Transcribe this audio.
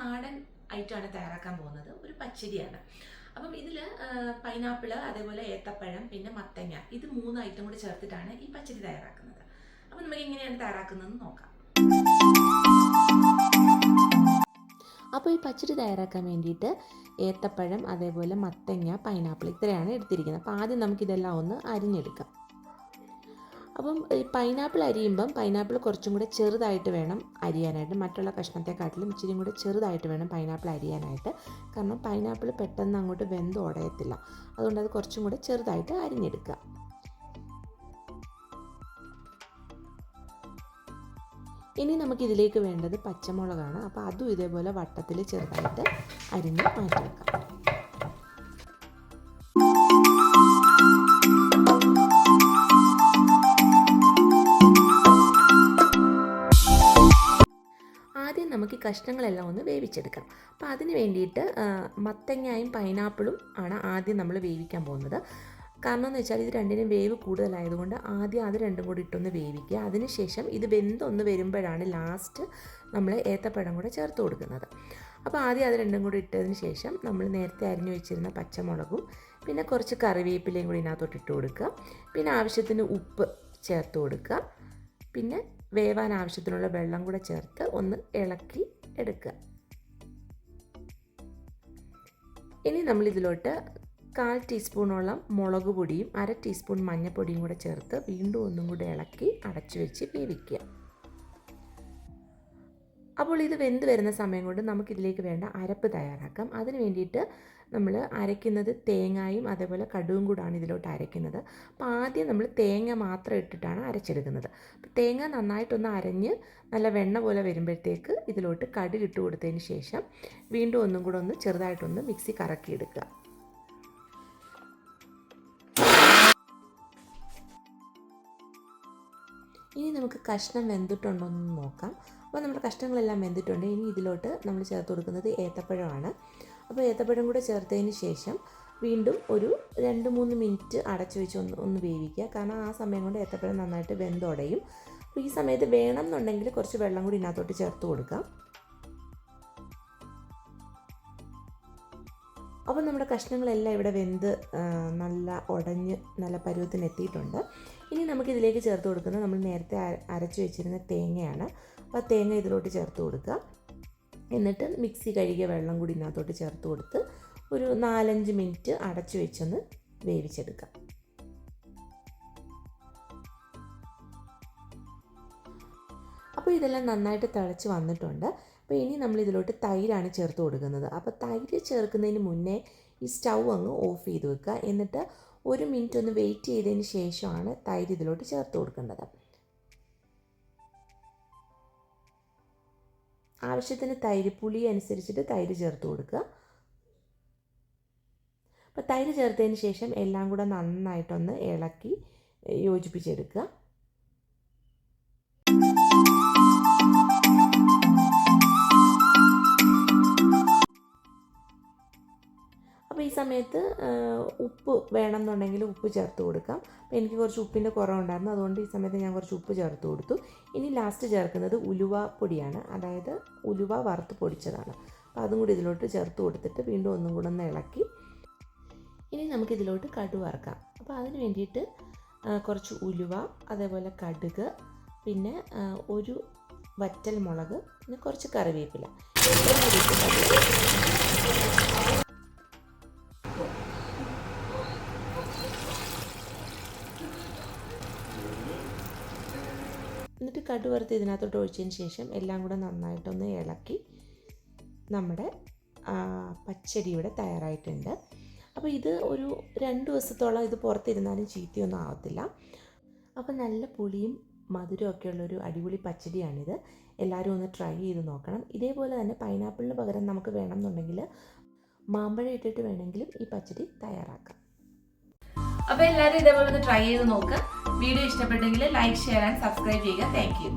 നാടൻ ഐറ്റമാണ് തയ്യാറാക്കാൻ പോകുന്നത്. ഒരു പച്ചരിയാണ്. അപ്പം ഇതിൽ പൈനാപ്പിൾ അതേപോലെ ഏത്തപ്പഴം പിന്നെ മത്തങ്ങ ഇത് മൂന്ന് ഐറ്റം കൂടി ചേർത്തിട്ടാണ് ഈ പച്ചരി തയ്യാറാക്കുന്നത്. അപ്പം നമുക്ക് എങ്ങനെയാണ് തയ്യാറാക്കുന്നതെന്ന് നോക്കാം. അപ്പോൾ ഈ പച്ചടി തയ്യാറാക്കാൻ വേണ്ടിയിട്ട് ഏത്തപ്പഴം അതേപോലെ മത്തങ്ങ പൈനാപ്പിൾ ഇത്രയാണ് എടുത്തിരിക്കുന്നത്. അപ്പോൾ ആദ്യം നമുക്കിതെല്ലാം ഒന്ന് അരിഞ്ഞെടുക്കാം. അപ്പം പൈനാപ്പിൾ അരിയുമ്പം പൈനാപ്പിൾ കുറച്ചും കൂടെ ചെറുതായിട്ട് വേണം അരിയാനായിട്ട്. മറ്റുള്ള കഷ്ണത്തെക്കാട്ടിലും ഇച്ചിരി കൂടെ ചെറുതായിട്ട് വേണം പൈനാപ്പിൾ അരിയാനായിട്ട്. കാരണം പൈനാപ്പിൾ പെട്ടെന്ന് അങ്ങോട്ട് വെന്ത് ഉടയത്തില്ല അതുകൊണ്ട് അത് കുറച്ചും കൂടെ ചെറുതായിട്ട് അരിഞ്ഞെടുക്കുക. ഇനി നമുക്ക് ഇതിലേക്ക് വേണ്ടത് പച്ചമുളകാണ്. അപ്പോൾ അതും ഇതേപോലെ വട്ടത്തിൽ ചെറുതായിട്ട് അരിഞ്ഞ് മാറ്റി വെക്കാം നമുക്ക് കഷ്ണങ്ങളെല്ലാം ഒന്ന് വേവിച്ചെടുക്കാം അപ്പോൾ അതിന് വേണ്ടിയിട്ട് മത്തങ്ങയും പൈനാപ്പിളും ആണ് ആദ്യം നമ്മൾ വേവിക്കാൻ പോകുന്നത്. കാരണം എന്ന് വെച്ചാൽ ഇത് രണ്ടിനും വേവ് കൂടുതലായതുകൊണ്ട് ആദ്യം അത് രണ്ടും കൂടി ഇട്ടൊന്ന് വേവിക്കുക. അതിനുശേഷം ഇത് വെന്തൊന്ന് വരുമ്പോഴാണ് ലാസ്റ്റ് നമ്മൾ ഏത്തപ്പഴം കൂടെ ചേർത്ത് കൊടുക്കുന്നത്. അപ്പോൾ ആദ്യം അത് രണ്ടും കൂടി ഇട്ടതിന് ശേഷം നമ്മൾ നേരത്തെ അരിഞ്ഞു വെച്ചിരുന്ന പച്ചമുളകും പിന്നെ കുറച്ച് കറിവേപ്പിലയും കൂടി ഇതിനകത്തോട്ട് ഇട്ട് കൊടുക്കുക. പിന്നെ ആവശ്യത്തിന് ഉപ്പ് ചേർത്ത് കൊടുക്കുക. പിന്നെ വേവാൻ ആവശ്യത്തിനുള്ള വെള്ളം കൂടെ ചേർത്ത് ഒന്ന് ഇളക്കി എടുക്കുക. ഇനി നമ്മൾ ഇതിലോട്ട് കാൽ ടീസ്പൂണോളം മുളക് പൊടിയും അര ടീസ്പൂൺ മഞ്ഞൾപ്പൊടിയും കൂടെ ചേർത്ത് വീണ്ടും ഒന്നും കൂടെ ഇളക്കി അടച്ചു വെച്ച് വേവിക്കുക. അപ്പോൾ ഇത് വെന്ത് വരുന്ന സമയം കൊണ്ട് നമുക്കിതിലേക്ക് വേണ്ട അരപ്പ് തയ്യാറാക്കാം. അതിന് വേണ്ടിയിട്ട് നമ്മൾ അരയ്ക്കുന്നത് തേങ്ങായും അതേപോലെ കടുവും കൂടാണ് ഇതിലോട്ട് അരയ്ക്കുന്നത് അപ്പോൾ ആദ്യം നമ്മൾ തേങ്ങ മാത്രം ഇട്ടിട്ടാണ് അരച്ചെടുക്കുന്നത്. അപ്പോൾ തേങ്ങ നന്നായിട്ടൊന്ന് അരഞ്ഞ് നല്ല വെണ്ണ പോലെ വരുമ്പോഴത്തേക്ക് ഇതിലോട്ട് കടു ഇട്ട് കൊടുത്തതിന് ശേഷം വീണ്ടും ഒന്നും കൂടെ ഒന്ന് ചെറുതായിട്ടൊന്ന് മിക്സി കറക്കിയെടുക്കുക. ഇനി നമുക്ക് കഷ്ണം വെന്തിട്ടുണ്ടോ എന്ന് നോക്കാം. അപ്പോൾ നമ്മുടെ കഷ്ണങ്ങളെല്ലാം വെന്തിട്ടുണ്ട്. ഇനി ഇതിലോട്ട് നമ്മൾ ചേർത്ത് കൊടുക്കുന്നത് ഏത്തപ്പഴമാണ്. അപ്പോൾ ഏത്തപ്പഴം കൂടെ ചേർത്തതിന് ശേഷം വീണ്ടും ഒരു രണ്ട് മൂന്ന് മിനിറ്റ് അടച്ചു വെച്ച് ഒന്ന് ഒന്ന് വേവിക്കുക. കാരണം ആ സമയം കൊണ്ട് ഏത്തപ്പഴം നന്നായിട്ട് വെന്തുടയും. അപ്പോൾ ഈ സമയത്ത് വേണം എന്നുണ്ടെങ്കിൽ കുറച്ച് വെള്ളം കൂടി ഇതിനകത്തോട്ട് ചേർത്ത് കൊടുക്കാം. അപ്പോൾ നമ്മുടെ കഷ്ണങ്ങളെല്ലാം ഇവിടെ വെന്ത് നല്ല ഉടഞ്ഞ് നല്ല പരുവത്തിന് എത്തിയിട്ടുണ്ട് ഇനി നമുക്കിതിലേക്ക് ചേർത്ത് കൊടുക്കുന്നത് നമ്മൾ നേരത്തെ അര- അരച്ച് വെച്ചിരുന്ന തേങ്ങയാണ്. അപ്പോൾ തേങ്ങ ഇതിലോട്ട് ചേർത്ത് കൊടുക്കുക. എന്നിട്ട് മിക്സി കഴുകിയ വെള്ളം കൂടി ഇതിനകത്തോട്ട് ചേർത്ത് കൊടുത്ത് ഒരു നാലഞ്ച് മിനിറ്റ് അടച്ചു വെച്ചൊന്ന് വേവിച്ചെടുക്കാം അപ്പോൾ ഇതെല്ലാം നന്നായിട്ട് തിളച്ച് വന്നിട്ടുണ്ട്. അപ്പോൾ ഇനി നമ്മൾ ഇതിലോട്ട് തൈരാണ് ചേർത്ത് കൊടുക്കുന്നത്. അപ്പോൾ തൈര് ചേർക്കുന്നതിന് മുന്നേ ഈ സ്റ്റൗ അങ്ങ് ഓഫ് ചെയ്ത് വെക്കുക. എന്നിട്ട് ഒരു മിനിറ്റ് ഒന്ന് വെയിറ്റ് ചെയ്തതിന് ശേഷമാണ് തൈര് ഇതിലോട്ട് ചേർത്ത് കൊടുക്കേണ്ടത്. ആവശ്യത്തിന് തൈര് പുളി അനുസരിച്ചിട്ട് തൈര് ചേർത്ത് കൊടുക്കുക. അപ്പോൾ തൈര് ചേർത്തതിന് ശേഷം എല്ലാം കൂടെ നന്നായിട്ടൊന്ന് ഇളക്കി യോജിപ്പിച്ചെടുക്കുക. സമയത്ത് ഉപ്പ് വേണമെന്നുണ്ടെങ്കിൽ ഉപ്പ് ചേർത്ത് കൊടുക്കാം. അപ്പോൾ എനിക്ക് കുറച്ച് ഉപ്പിന്റെ കുറവുണ്ടായിരുന്നു. അതുകൊണ്ട് ഈ സമയത്ത് ഞാൻ കുറച്ച് ഉപ്പ് ചേർത്ത് കൊടുത്തു. ഇനി ലാസ്റ്റ് ചേർക്കുന്നത് ഉലുവ പൊടിയാണ്. അതായത് ഉലുവ വറുത്ത് പൊടിച്ചതാണ്. അപ്പോൾ അതും കൂടി ഇതിലോട്ട് ചേർത്ത് കൊടുത്തിട്ട് വീണ്ടും ഒന്നും കൂടെ ഒന്ന് ഇളക്കി. ഇനി നമുക്കിതിലോട്ട് കടു വറക്കാം. അപ്പോൾ അതിന് വേണ്ടിയിട്ട് കുറച്ച് ഉലുവ അതേപോലെ കടുക് പിന്നെ ഒരു വറ്റൽ മുളക് പിന്നെ കുറച്ച് കറിവേപ്പില. കൂടി വറുത്ത് ഇതിനകത്തോട്ട് ഒഴിച്ചതിന് ശേഷം എല്ലാം കൂടെ നന്നായിട്ടൊന്ന് ഇളക്കി നമ്മുടെ പച്ചടി ഇവിടെ തയ്യാറായിട്ടുണ്ട്. അപ്പോൾ ഇത് ഒരു രണ്ട് ദിവസത്തോളം ഇത് പുറത്തിരുന്നാലും ചീത്തയൊന്നും ആവത്തില്ല. അപ്പോൾ നല്ല പുളിയും മധുരമൊക്കെ ഉള്ളൊരു അടിപൊളി പച്ചടിയാണിത്. എല്ലാവരും ഒന്ന് ട്രൈ ചെയ്ത് നോക്കണം. ഇതേപോലെ തന്നെ പൈനാപ്പിളിന് പകരം നമുക്ക് വേണമെന്നുണ്ടെങ്കിൽ മാമ്പഴം ഇട്ടിട്ട് വേണമെങ്കിലും ഈ പച്ചടി തയ്യാറാക്കാം. അപ്പോൾ എല്ലാവരും ഇതേപോലെ ഒന്ന് ട്രൈ ചെയ്ത് നോക്കുക വീഡിയോ ഇഷ്ടപ്പെട്ടെങ്കിൽ ലൈക്ക് ഷെയർ ആൻഡ് സബ്സ്ക്രൈബ് ചെയ്യുക. Thank you